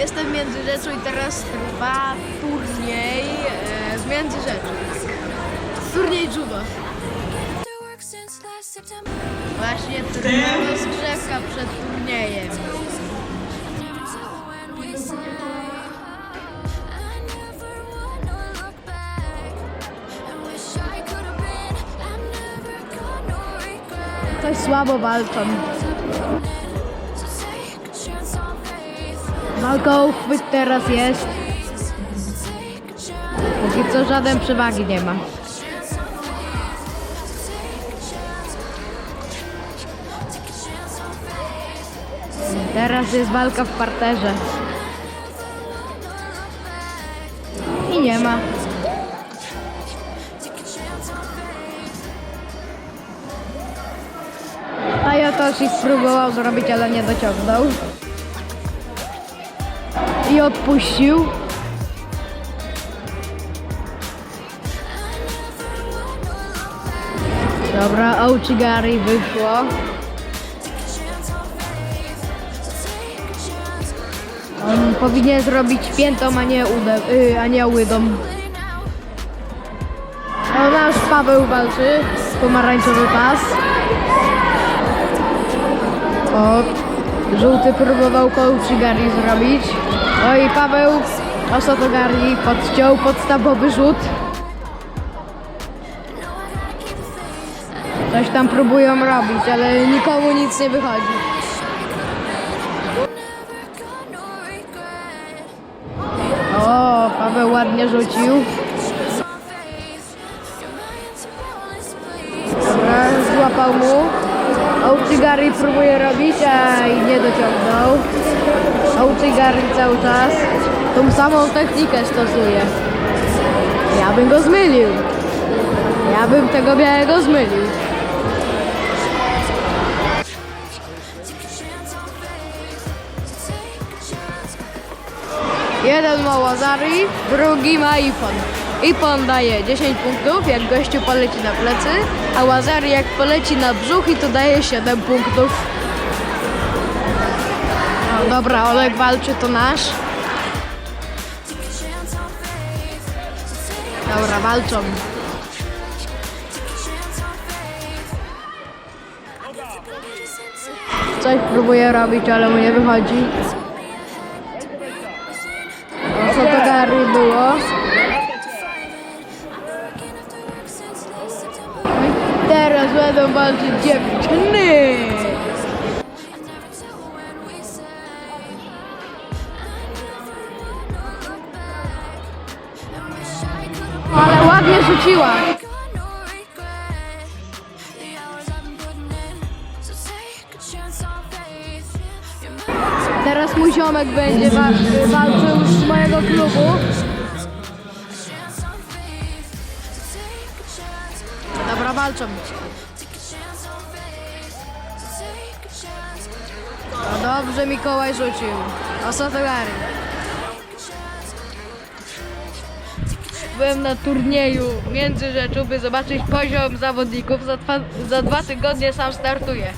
Jestem w Międzyrzeczu i teraz trwa turniej e, w Międzyrzeczu. Turniej September. Właśnie trwa rozgrzewka przed turniejem. Never tell when Walka uchwyt teraz jest. Póki co żaden przewagi nie ma. Teraz jest walka w parterze. I nie ma. A on faith. Tayotoshi spróbował zrobić, ale nie dociągnął. I odpuścił. Dobra, Ouchigari wyszło. A on a powinien zrobić piętą, a nie, udę, y, a nie łydą. O, nasz Paweł walczy. Pomarańczowy pas. O, żółty próbował Kouchigari zrobić. Oj, Paweł Osotogari podciął podstawowy rzut. Coś tam próbują robić, ale nikomu nic nie wychodzi. No. O, Paweł ładnie rzucił. Dobra, złapał mu. Ouchigari próbuje robić, a i nie dociągnął. Ouchigari cały czas tą samą technikę stosuje. Ja bym go zmylił. Ja bym tego białego zmylił. Jeden ma Łazari, drugi ma Ipon. Ipon daje 10 punktów, jak gościu poleci na plecy, a Łazari jak poleci na brzuch i to daje 7 punktów. No, dobra, Olek walczy, to nasz. Dobra, walczą. I Coś próbuje robić, ale mu nie wychodzi. I co to Gary było? Chance on faith. Your mind's a Teraz mój ziomek będzie wa- walczył z mojego klubu. Dobra, walczą. Dobrze Mikołaj rzucił. O co to Gary? Take a chance. Byłem na turnieju między rzeczu, by zobaczyć poziom zawodników. Za dwa, za dwa tygodnie sam startuję.